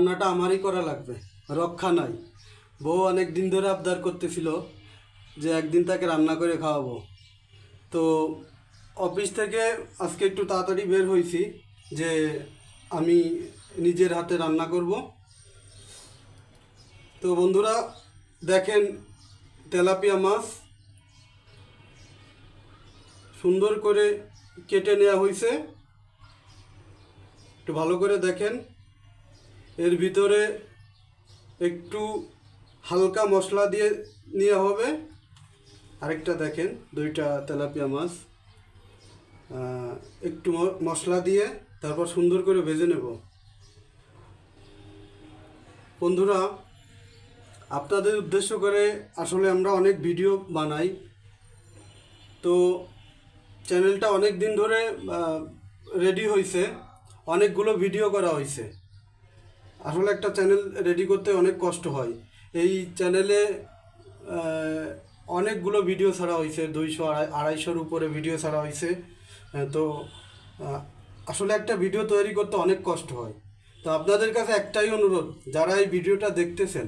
রান্নাটা আমারই করা লাগবে, রক্ষা নাই। বউ অনেক দিন ধরে আবদার করতেছিল যে একদিন তাকে রান্না করে খাওয়াবো। তো অফিস থেকে আজকে একটু তাড়াতাড়ি বের হয়েছি যে আমি নিজের হাতে রান্না করব। তো বন্ধুরা, দেখেন তেলাপিয়া মাছ সুন্দর করে কেটে নেওয়া হয়েছে। একটু ভালো করে দেখেন। এর ভিতরে একটু হালকা মশলা দিয়ে নেওয়া হবে। আরেকটা দেখেন, দুইটা তেলাপিয়া মাছ। একটু মশলা দিয়ে তারপর সুন্দর করে ভেজে নেব। বন্ধুরা, আপনাদের উদ্দেশ্য করে আসলে আমরা অনেক ভিডিও বানাই। তো চ্যানেলটা অনেক দিন ধরে রেডি হয়েছে অনেকগুলো ভিডিও করা হয়েছে আসলে একটা চ্যানেল রেডি করতে অনেক কষ্ট হয়। এই চ্যানেলে অনেকগুলো ভিডিও ছাড়া হয়েছে দুইশো আড়াই, আড়াইশোর উপরে ভিডিও ছাড়া হয়েছে তো আসলে একটা ভিডিও তৈরি করতে অনেক কষ্ট হয়। তো আপনাদের কাছে একটাই অনুরোধ, যারা এই ভিডিওটা দেখতেছেন,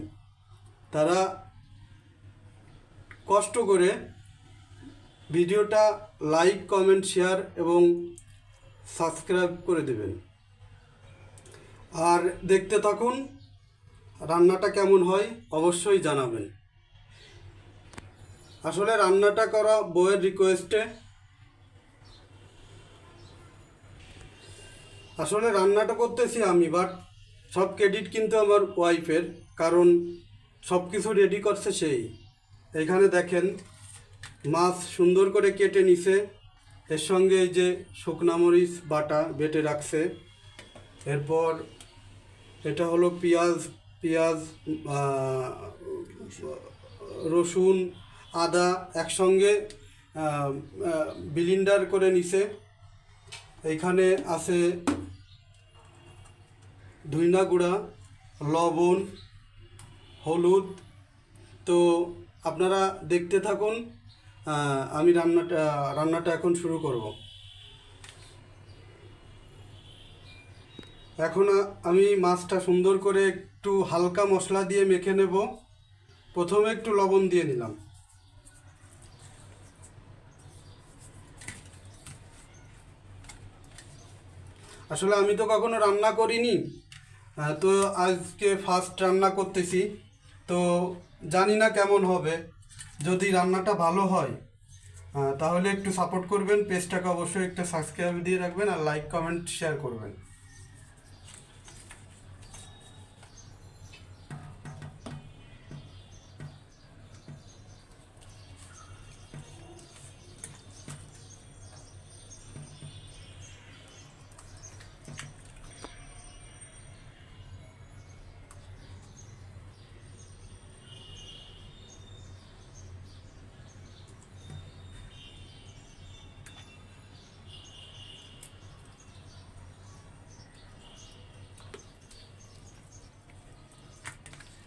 তারা কষ্ট করে ভিডিওটা লাইক কমেন্ট শেয়ার এবং সাবস্ক্রাইব করে দেবেন। আর দেখতে থাকুন, রান্নাটা কেমন হয় অবশ্যই জানাবেন। আসলে রান্নাটা করা বইয়ের রিকোয়েস্টে আসলে রান্নাটা করতেছি আমি বাট সব ক্রেডিট কিন্তু আমার ওয়াইফের কারণ সব কিছু রেডি করছে সেই। এখানে দেখেন, মাছ সুন্দর করে কেটে নিছে। এর সঙ্গে এই যে শুকনা মরিচ বাটা বেটে রাখছে। এরপর এটা হলো পেঁয়াজ পেঁয়াজ রসুন, আদা একসঙ্গে বিলিন্ডার করে নিছে। এখানে আছে ধুইনা গুঁড়া, লবণ, হলুদ। তো আপনারা দেখতে থাকুন আমি রান্নাটা রান্নাটা এখন শুরু করব। এখন আমি মাছটা সুন্দর করে একটু হালকা মশলা দিয়ে মেখে নেব। প্রথমে একটু লবণ দিয়ে নিলাম। আসলে আমি তো কখনো রান্না করিনি তো আজকে ফার্স্ট রান্না করতেছি। তো জানি না কেমন হবে, যদি রান্নাটা ভালো হয় তাহলে একটু সাপোর্ট করবেন। পেজটাকে অবশ্যই একটা সাবস্ক্রাইব দিয়ে রাখবেন আর লাইক কমেন্ট শেয়ার করবেন।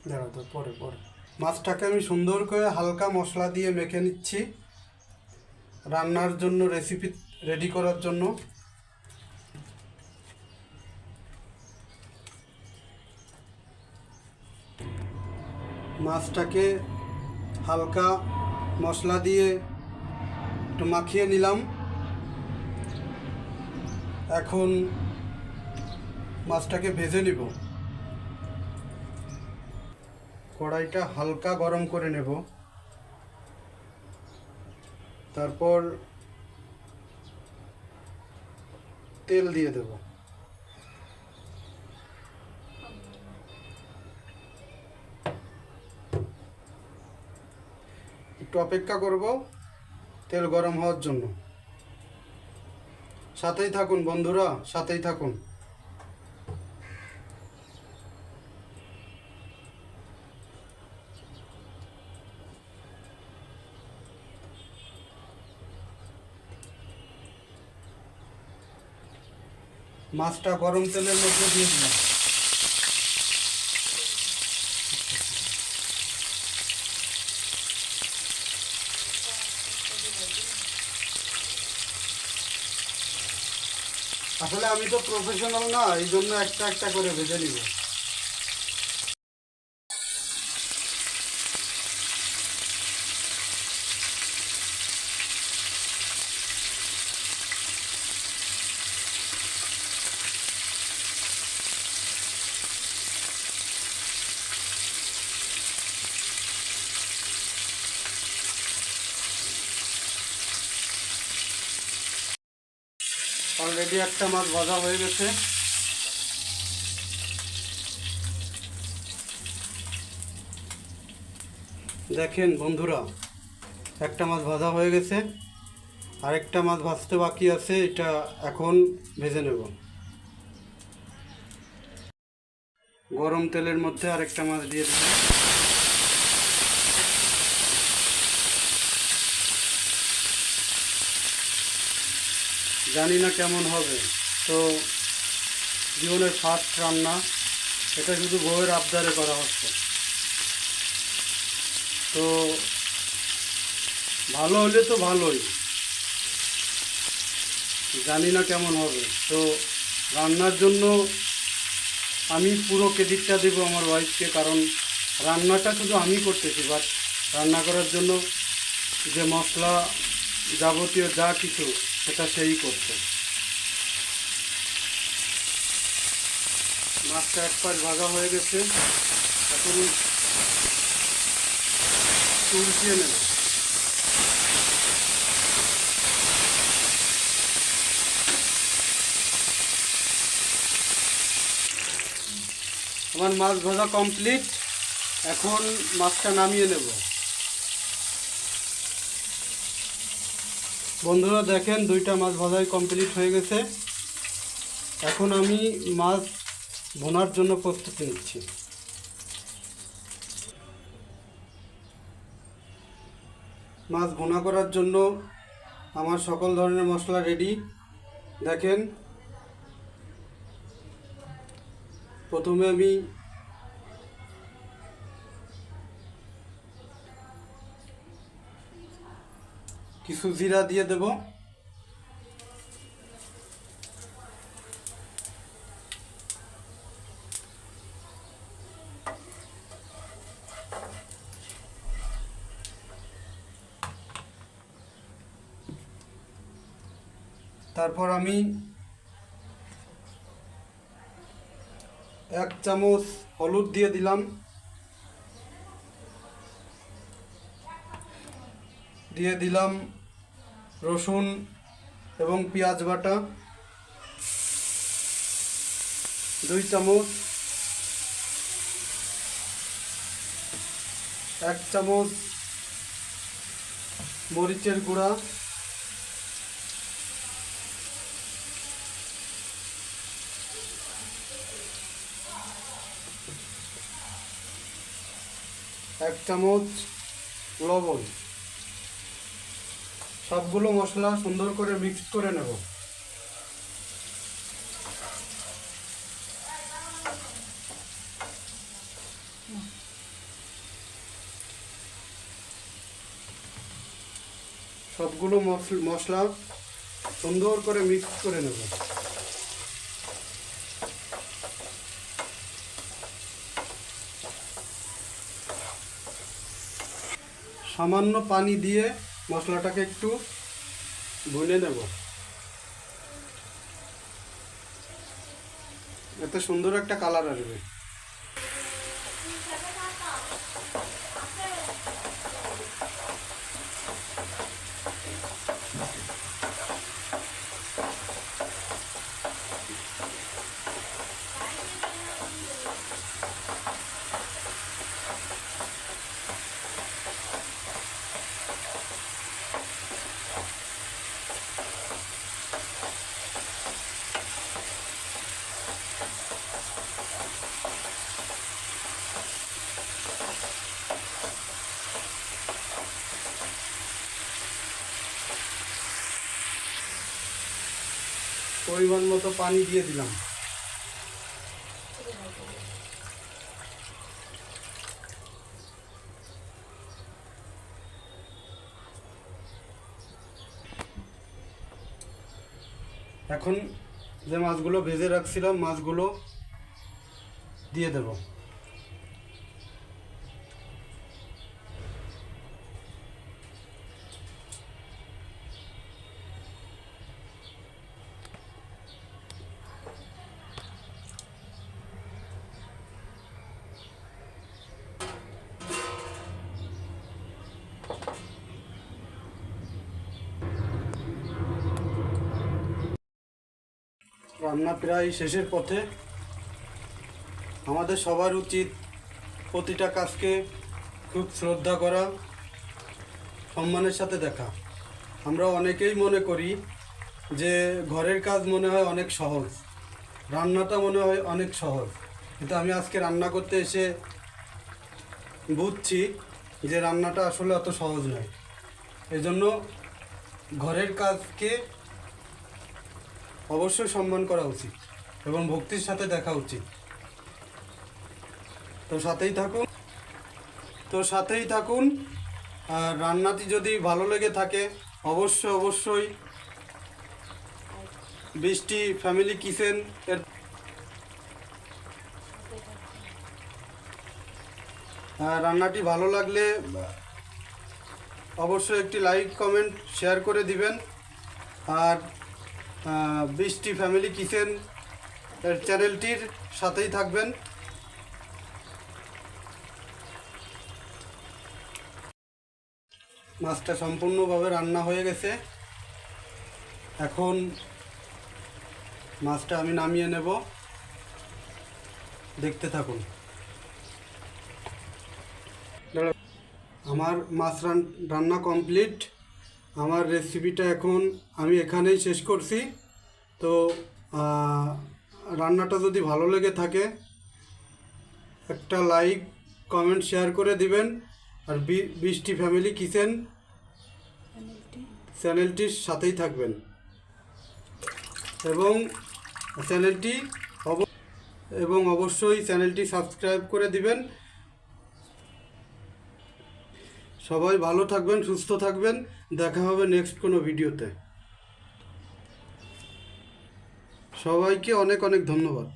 দাঁড়া তো, পরে পরে। মাছটাকে আমি সুন্দর করে হালকা মশলা দিয়ে মেখে নিচ্ছি। রান্নার জন্য রেসিপি রেডি করার জন্য। মাছটাকে হালকা মশলা দিয়ে একটু মাখিয়ে নিলাম। এখন মাছটাকে ভেজে নিব। কড়াইটা হালকা গরম করে নেব। তারপর তেল দিয়ে দেব। একটু অপেক্ষা করব তেল গরম হওয়ার জন্য। সাথেই থাকুন বন্ধুরা, সাথেই থাকুন। মাছটা গরম তেলের মধ্যে দিয়ে দিলাম। আসলে আমি তো প্রফেশনাল না এই জন্য একটা একটা করে ভেজে নিব। অলরেডি একটা মাছ ভাজা হয়ে গেছে। দেখেন বন্ধুরা, একটা মাছ ভাজা হয়ে গেছে। আরেকটা মাছ ভাজতে বাকি আছে, এটা এখন ভেজে নেব। গরম তেলের মধ্যে আরেকটা মাছ দিয়ে দেব জানি না কেমন হবে। তো জীবনের ফার্স্ট রান্না, এটা শুধু বউয়ের আবদারে করা হচ্ছে। তো ভালো হলে তো ভালোই। জানি না কেমন হবে। তো রান্নার জন্য আমি পুরো ক্রেডিটটা দেবো আমার ওয়াইফকে কারণ রান্নাটা শুধু আমি করতেছি বাট রান্না করার জন্য যে মশলা যাবতীয় যা কিছু সেটা সেই করছে। মাছটা এক পাশ ভাজা হয়ে গেছে, এখন উল্টিয়ে নেব। আমার মাছ ভাজা কমপ্লিট এখন মাছটা নামিয়ে নেব। বন্ধুরা দেখেন দুইটা মাছ ভাজাই কমপ্লিট হয়ে গেছে। এখন আমি মাছ ভোনার জন্য প্রস্তুতি নিচ্ছি। মাছ ভুনা করার জন্য আমার সকল ধরনের মশলা রেডি দেখেন, প্রথমে আমি জিরা দিয়ে দেব। তারপর আমি এক চামচ হলুদ দিয়ে দিলাম। দিয়ে দিলাম রসুন এবং পেঁয়াজ বাটা দুই চামচ এক চামচ মরিচের গুঁড়া এক চামচ লবণ। সবগুলো মশলা সুন্দর করে মিক্স করে নেব। সবগুলো মশ- মশলা সুন্দর করে মিক্স করে নেব। সামান্য পানি দিয়ে মশলাটাকে একটু ভুনে নেব। এত সুন্দর একটা কালার আসবে। পরিমাণ মতো পানি দিয়ে দিলাম। এখন যে মাছগুলো ভেজে রাখছিলাম মাছগুলো দিয়ে দেবো। রান্না প্রায় শেষের পথে আমাদের সবার উচিত প্রতিটা কাজকে খুব শ্রদ্ধা করা, সম্মানের সাথে দেখা। আমরা অনেকেই মনে করি যে ঘরের কাজ মনে হয় অনেক সহজ, রান্নাটা মনে হয় অনেক সহজ। কিন্তু আমি আজকে রান্না করতে এসে বুঝছি যে রান্নাটা আসলে অত সহজ নয়। এজন্য ঘরের কাজকে অবশ্যই সম্মান করা উচিত এবং ভক্তির সাথে দেখা উচিত। তো সাথেই থাকুন। তো সাথেই থাকুন। আর রান্নাটি যদি ভালো লেগে থাকে, অবশ্যই অবশ্যই বৃষ্টি, ফ্যামিলি কিচেন এর রান্নাটি ভালো লাগলে অবশ্যই একটি লাইক, কমেন্ট, শেয়ার করে দিবেন। আর বৃষ্টি ফ্যামিলি কিচেন চ্যানেলটির সাথেই থাকবেন। মাছটা সম্পূর্ণভাবে রান্না হয়ে গেছে। এখন মাছটা আমি নামিয়ে নেব। দেখতে থাকুন। আমার মাছ রান- রান্না কমপ্লিট। আমার রেসিপিটা এখন আমি এখানেই শেষ করছি। তো রান্নাটা যদি ভালো লেগে থাকে একটা লাইক কমেন্ট শেয়ার করে দিবেন। আর বৃষ্টি ফ্যামিলি কিচেন চ্যানেলটির সাথেই থাকবেন। এবং চ্যানেলটি অব- এবং অবশ্যই চ্যানেলটি সাবস্ক্রাইব করে দিবেন। সবাই ভালো থাকবেন সুস্থ থাকবেন। দেখা হবে নেক্সট কোনো ভিডিওতে। সবাইকে অনেক অনেক ধন্যবাদ।